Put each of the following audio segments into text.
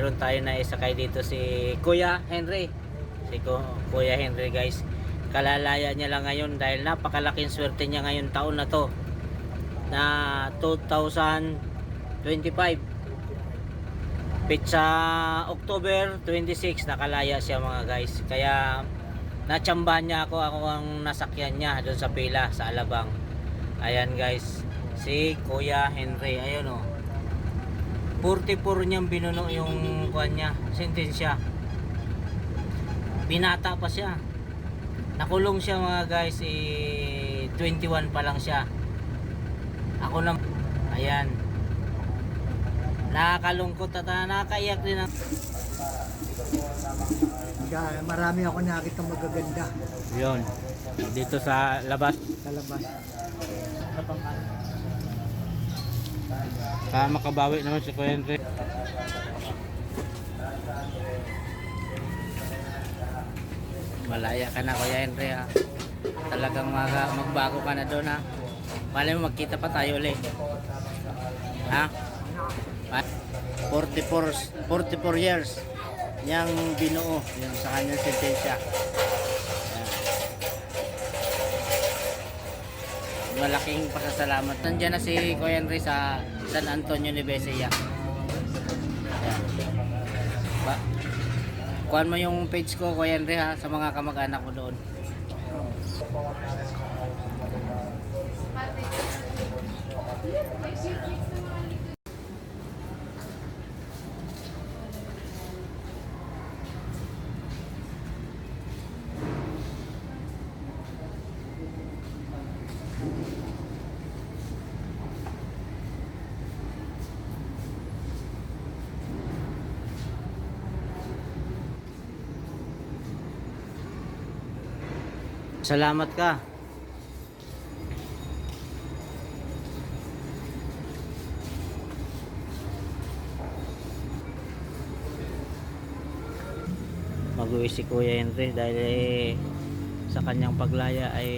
mayroon tayo na isakay dito si Kuya Henry. Si Ku- Kuya Henry guys. Kalalaya niya lang ngayon dahil napakalaking swerte niya ngayon taon na to. Na 2025. Pizza October 26 nakalaya siya mga guys. Kaya natsambahan niya ako, ako ang nasakyan niya doon sa pila sa Alabang. Ayan guys, si Kuya Henry, ayun oh. 44 niyang binuno yung kuan niya, sentensya. Binata pa siya. Nakulong siya mga guys, eh, 21 pa lang siya. Ako na, ayan. Nakakalungkot at nakakaiyak din ang Kaya marami ako nakita magaganda Yun. Dito sa labas. sa labas. Para makabawi naman si Kuya. Malaya ka na Kuya Henry ha. Talagang mag magbago ka na doon ha. Malay mo magkita pa tayo ulit. Ha? Ma- 44 44 years niyang binuo yung sa kanyang sentensya. Malaking pasasalamat. Nandiyan na si Kuya Henry sa San Antonio de Besia. Ayan. Ba Kuhan mo yung page ko Kuya Henry ha sa mga kamag-anak ko doon. Salamat ka. Mag-uwi si Kuya Henry dahil eh, sa kanyang paglaya ay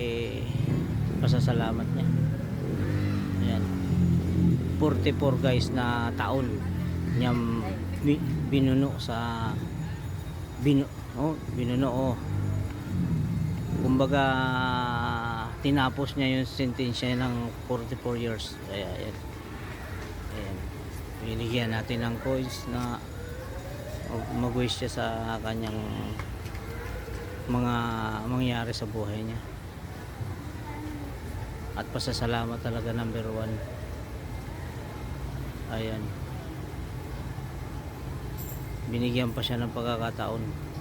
pasasalamat niya. Ayan. 44 guys na taon niyang bi- binuno sa binu oh, binuno oh kumbaga tinapos niya yung sentensya ng 44 years. Kaya ayan. Ayan. Binigyan natin ng coins na mag-wish siya sa kanyang mga mangyari sa buhay niya. At pasasalamat talaga number one. Ayan. Binigyan pa siya ng pagkakataon